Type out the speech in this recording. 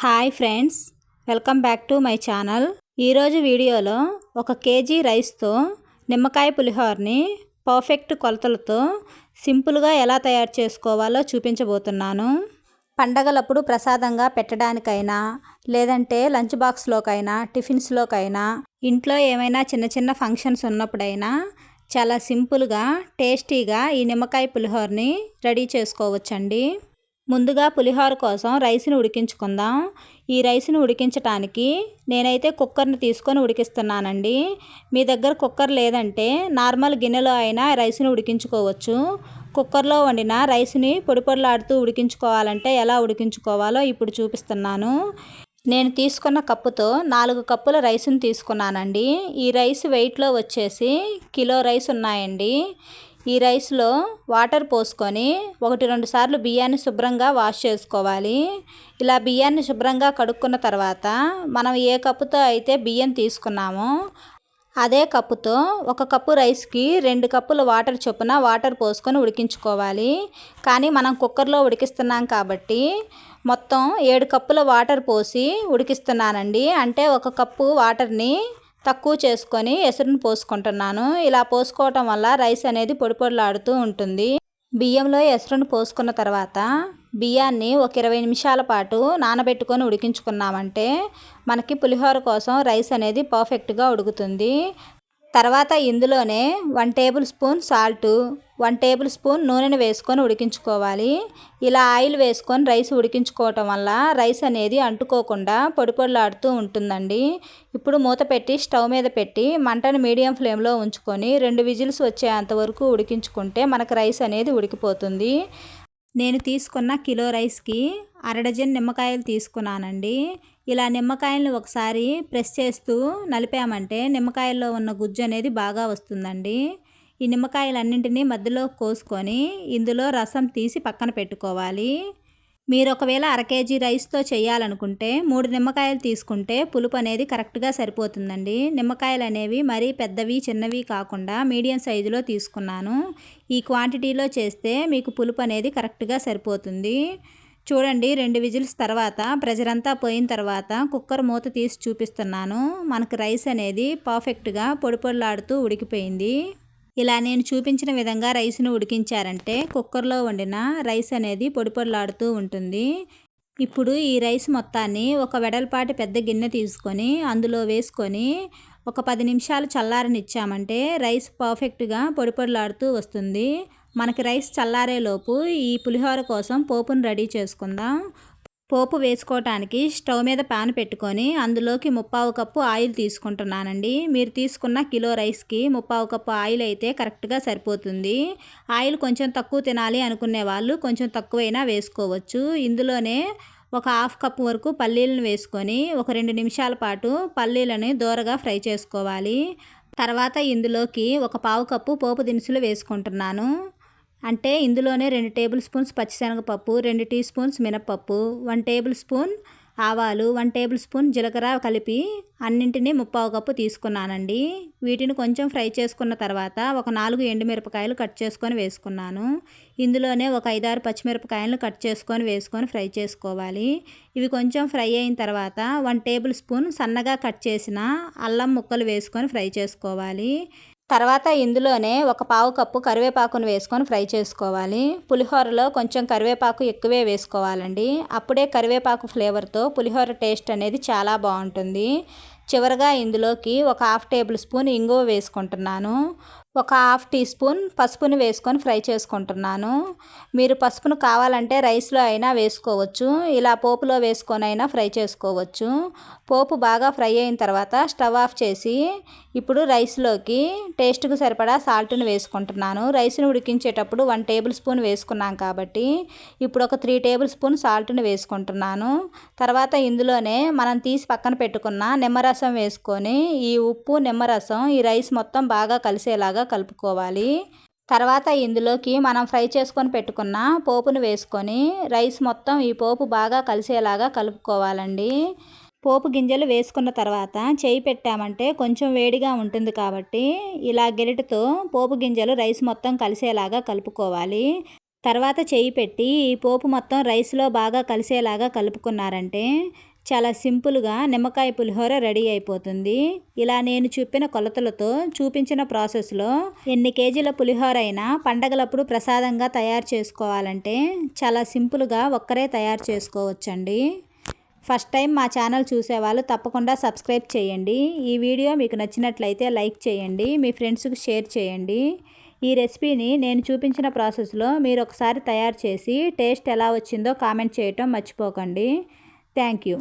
Hi friends welcome back to my channel. ఈరోజు వీడియోలో ఒక కేజీ రైస్తో నిమ్మకాయ పులిహోరని పర్ఫెక్ట్ కొలతలతో సింపుల్గా ఎలా తయారు చేసుకోవాలో చూపించబోతున్నాను. పండగలప్పుడు ప్రసాదంగా పెట్టడానికైనా లేదంటే లంచ్ బాక్స్లోకైనా టిఫిన్స్లోకైనా ఇంట్లో ఏమైనా చిన్న చిన్న ఫంక్షన్స్ ఉన్నప్పుడైనా చాలా సింపుల్గా టేస్టీగా ఈ నిమ్మకాయ పులిహోరని రెడీ చేసుకోవచ్చండి. ముందుగా పులిహోర కోసం రైస్ని ఉడికించుకుందాం. ఈ రైస్ని ఉడికించటానికి నేనైతే కుక్కర్ని తీసుకొని ఉడికిస్తున్నానండి. మీ దగ్గర కుక్కర్ లేదంటే నార్మల్ గిన్నెలో అయినా రైస్ని ఉడికించుకోవచ్చు. కుక్కర్లో వండిన రైస్ని పొడి పొడిలాడుతూ ఉడికించుకోవాలంటే ఎలా ఉడికించుకోవాలో ఇప్పుడు చూపిస్తున్నాను. నేను తీసుకున్న కప్పుతో నాలుగు కప్పుల రైస్ని తీసుకున్నానండి. ఈ రైస్ వెయిట్లో వచ్చేసి కిలో రైస్ ఉన్నాయండి. ఈ రైస్లో వాటర్ పోసుకొని ఒకటి రెండు సార్లు బియ్యాన్ని శుభ్రంగా వాష్ చేసుకోవాలి. ఇలా బియ్యాన్ని శుభ్రంగా కడుక్కున్న తర్వాత మనం ఏ కప్పుతో అయితే బియ్యం తీసుకున్నామో అదే కప్పుతో ఒక కప్పు రైస్కి రెండు కప్పుల వాటర్ చొప్పున వాటర్ పోసుకొని ఉడికించుకోవాలి. కానీ మనం కుక్కర్లో ఉడికిస్తున్నాం కాబట్టి మొత్తం ఏడు కప్పుల వాటర్ పోసి ఉడికిస్తున్నానండి. అంటే ఒక కప్పు వాటర్ని తక్కువ చేసుకొని ఎసురును పోసుకుంటున్నాను. ఇలా పోసుకోవటం వల్ల రైస్ అనేది పొడి పొడిలాడుతూ ఉంటుంది. బియ్యంలో ఎసురును పోసుకున్న తర్వాత బియ్యాన్ని ఒక ఇరవై నిమిషాల పాటు నానబెట్టుకొని ఉడికించుకున్నామంటే మనకి పులిహోర కోసం రైస్ అనేది పర్ఫెక్ట్గా ఉడుకుతుంది. తర్వాత ఇందులోనే one tablespoon salt one tablespoon నూనెను వేసుకొని ఉడికించుకోవాలి. ఇలా ఆయిల్ వేసుకొని రైస్ ఉడికించుకోవటం వల్ల రైస్ అనేది అంటుకోకుండా పొడి పొడిలాడుతూ ఉంటుందండి. ఇప్పుడు మూత పెట్టి స్టవ్ మీద పెట్టి మంటను మీడియం ఫ్లేమ్లో ఉంచుకొని రెండు విజిల్స్ వచ్చేంత వరకు ఉడికించుకుంటే మనకు రైస్ అనేది ఉడికిపోతుంది. నేను తీసుకున్న కిలో రైస్కి అర డజన్ నిమ్మకాయలు తీసుకున్నానండి. ఇలా నిమ్మకాయలను ఒకసారి ప్రెస్ చేస్తూ నలిపామంటే నిమ్మకాయల్లో ఉన్న గుజ్జు అనేది బాగా వస్తుందండి. ఈ నిమ్మకాయలన్నింటినీ మధ్యలో కోసుకొని ఇందులో రసం తీసి పక్కన పెట్టుకోవాలి. మీరు ఒకవేళ అర కేజీ రైస్తో చేయాలనుకుంటే మూడు నిమ్మకాయలు తీసుకుంటే పులుపు అనేది కరెక్ట్గా సరిపోతుందండి. నిమ్మకాయలు అనేవి మరీ పెద్దవి చిన్నవి కాకుండా మీడియం సైజులో తీసుకున్నాను. ఈ క్వాంటిటీలో చేస్తే మీకు పులుపు అనేది కరెక్ట్గా సరిపోతుంది. చూడండి రెండు విజిల్స్ తర్వాత ప్రెజర్ అంతా పోయిన తర్వాత కుక్కర్ మూత తీసి చూపిస్తున్నాను. మనకు రైస్ అనేది పర్ఫెక్ట్గా పొడి పొడిలాడుతూ ఉడికిపోయింది. ఇలా నేను చూపించిన విధంగా రైస్ను ఉడికించారంటే కుక్కర్లో వండిన రైస్ అనేది పొడి పొడిలాడుతూ ఉంటుంది. ఇప్పుడు ఈ రైస్ మొత్తాన్ని ఒక వెడల్పాటి పెద్ద గిన్నె తీసుకొని అందులో వేసుకొని ఒక పది నిమిషాలు చల్లారనిచ్చామంటే రైస్ పర్ఫెక్ట్గా పొడి పొడిలాడుతూ వస్తుంది. మనకి రైస్ చల్లారేలోపు ఈ పులిహోర కోసం పోపును రెడీ చేసుకుందాం. పోపు వేసుకోవటానికి స్టవ్ మీద పాన్ పెట్టుకొని అందులోకి ముప్పావు కప్పు ఆయిల్ తీసుకుంటున్నానండి. మీరు తీసుకున్న కిలో రైస్కి ముప్పావు కప్పు ఆయిల్ అయితే కరెక్ట్గా సరిపోతుంది. ఆయిల్ కొంచెం తక్కువ తినాలి అనుకునే వాళ్ళు కొంచెం తక్కువైనా వేసుకోవచ్చు. ఇందులోనే ఒక హాఫ్ కప్ వరకు పల్లీలను వేసుకొని ఒక రెండు నిమిషాల పాటు పల్లీలని దూరగా ఫ్రై చేసుకోవాలి. తర్వాత ఇందులోకి ఒక పావు కప్పు పోపు దినుసులు వేసుకుంటున్నాను. అంటే ఇందులోనే రెండు టేబుల్ స్పూన్స్ పచ్చిశనగపప్పు రెండు టీ స్పూన్స్ మినపప్పు వన్ టేబుల్ స్పూన్ ఆవాలు వన్ టేబుల్ స్పూన్ జీలకర్ర కలిపి అన్నింటినీ ముప్పావు కప్పు తీసుకున్నానండి. వీటిని కొంచెం ఫ్రై చేసుకున్న తర్వాత ఒక నాలుగు ఎండుమిరపకాయలు కట్ చేసుకొని వేసుకున్నాను. ఇందులోనే ఒక ఐదారు పచ్చిమిరపకాయలను కట్ చేసుకొని వేసుకొని ఫ్రై చేసుకోవాలి. ఇవి కొంచెం ఫ్రై అయిన తర్వాత వన్ టేబుల్ స్పూన్ సన్నగా కట్ చేసిన అల్లం ముక్కలు వేసుకొని ఫ్రై చేసుకోవాలి. తర్వాత ఇందులోనే ఒక పావు కప్పు కరివేపాకును వేసుకొని ఫ్రై చేసుకోవాలి. పులిహోరలో కొంచెం కరివేపాకు ఎక్కువే వేసుకోవాలండి. అప్పుడే కరివేపాకు ఫ్లేవర్తో పులిహోర టేస్ట్ అనేది చాలా బాగుంటుంది. చివరగా ఇందులోకి ఒక హాఫ్ టేబుల్ స్పూన్ ఇంగువ వేసుకుంటున్నాను. ఒక హాఫ్ టీ స్పూన్ పసుపుని వేసుకొని ఫ్రై చేసుకుంటున్నాను. మీరు పసుపును కావాలంటే రైస్లో అయినా వేసుకోవచ్చు. ఇలా పోపులో వేసుకొని అయినా ఫ్రై చేసుకోవచ్చు. పోపు బాగా ఫ్రై అయిన తర్వాత స్టవ్ ఆఫ్ చేసి ఇప్పుడు రైస్లోకి టేస్ట్కి సరిపడా సాల్ట్ని వేసుకుంటున్నాను. రైస్ని ఉడికించేటప్పుడు వన్ టేబుల్ స్పూన్ వేసుకున్నాం కాబట్టి ఇప్పుడు ఒక త్రీ టేబుల్ స్పూన్ సాల్ట్ని వేసుకుంటున్నాను. తర్వాత ఇందులోనే మనం తీసి పక్కన పెట్టుకున్న నిమ్మరసం వేసుకొని ఈ ఉప్పు నిమ్మరసం ఈ రైస్ మొత్తం బాగా కలిసేలాగా కలుపుకోవాలి. తర్వాత ఇందులోకి మనం ఫ్రై చేసుకొని పెట్టుకున్న పోపును వేసుకొని రైస్ మొత్తం ఈ పోపు బాగా కలిసేలాగా కలుపుకోవాలండి. పోపు గింజలు వేసుకున్న తర్వాత చేయి పెట్టామంటే కొంచెం వేడిగా ఉంటుంది కాబట్టి ఇలా గెరిటితో పోపు గింజలు రైస్ మొత్తం కలిసేలాగా కలుపుకోవాలి. తర్వాత చేయి పెట్టి ఈ పోపు మొత్తం రైస్లో బాగా కలిసేలాగా కలుపుకున్నారంటే చాలా సింపుల్గా నిమ్మకాయ పులిహోర రెడీ అయిపోతుంది. ఇలా నేను చూపిన కొలతలతో చూపించిన ప్రాసెస్లో ఎన్ని కేజీల పులిహోర అయినా పండగలప్పుడు ప్రసాదంగా తయారు చేసుకోవాలంటే చాలా సింపుల్గా ఒక్కరే తయారు చేసుకోవచ్చండి. ఫస్ట్ టైం మా ఛానల్ చూసేవాళ్ళు తప్పకుండా సబ్స్క్రైబ్ చేయండి. ఈ వీడియో మీకు నచ్చినట్లయితే లైక్ చేయండి మీ ఫ్రెండ్స్కి షేర్ చేయండి. ఈ రెసిపీని నేను చూపించిన ప్రాసెస్లో మీరు ఒకసారి తయారు చేసి టేస్ట్ ఎలా వచ్చిందో కామెంట్ చేయటం మర్చిపోకండి. தேங்க்யூ